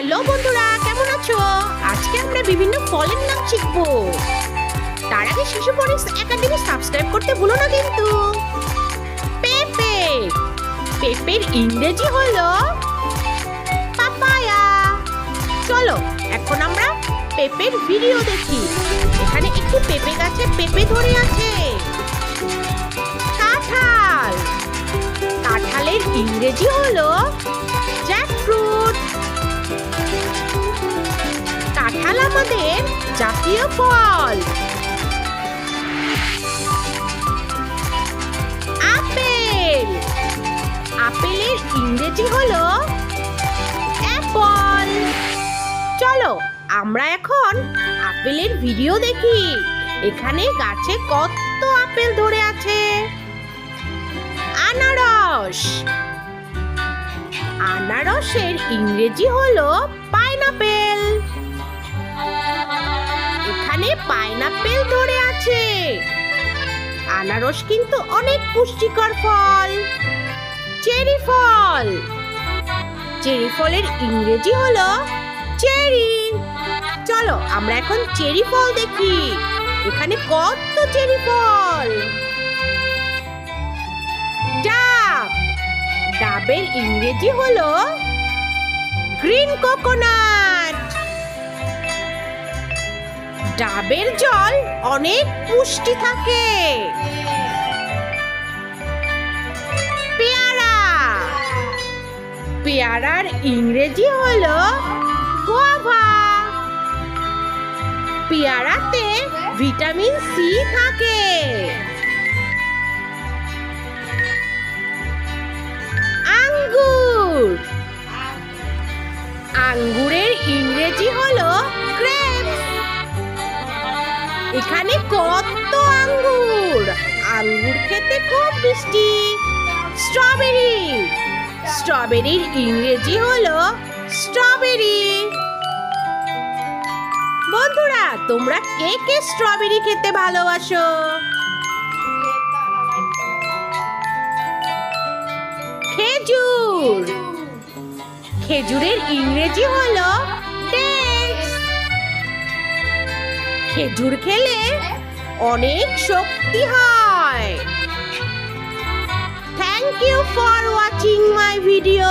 Hello বন্ধুরা, কেমন আছো? আজকে আমরা বিভিন্ন ফলের নাম শিখব। তার আগে শিশু ফরেক্স একাডেমি সাবস্ক্রাইব করতে ভুলো না কিন্তু। পেঁপে। পেঁপের ইংরেজি হলো পাপায়া। চলো, এখন আমরা পেঁপের ভিডিও দেখি। এখানে একটি পেঁপে গাছে পেঁপে ধরে আছে। কাঁঠাল। কাঁঠালের ইংরেজি হলো আমাদের জাতীয় ফল। আপেল। আপেলের ইংরেজি হলো অ্যাপল। চলো, আমরা এখন আপেলের ভিডিও দেখি। এখানে গাছে কত আপেল ধরে আছে? আনারস। আনারসের ইংরেজি হলো পাইনাপেল। পাইনাপেল ধরে আছে। আনারস কিন্তু অনেক পুষ্টিকর ফল। চেরি ফল। চেরি ফলের ইংরেজি হলো চেরি। চলো, আমরা এখন চেরি ফল দেখি। এখানে কত চেরি ফল? ডাব। ডাবের ইংরেজি হলো গ্রিন কোকোনাট। ডাবের জল অনেক পুষ্টি থাকে। পেয়ারা। পেয়ারার ইংরেজি হলো পেয়ারাতে ভিটামিন সি থাকে। আঙ্গুর। আঙ্গুরের ইংরেজি হলো এখানে কত আঙ্গুর? আঙ্গুর খেতে খুব মিষ্টি। স্ট্রবেরি। স্ট্রবেরির ইংরেজি হলো স্ট্রবেরি। বন্ধুরা, তোমরা কে কে স্ট্রবেরি খেতে ভালোবাসো? খেজুর। খেজুরের ইংরেজি হলো খেজুর খেলে অনেক শক্তি হয়। Thank you for watching my video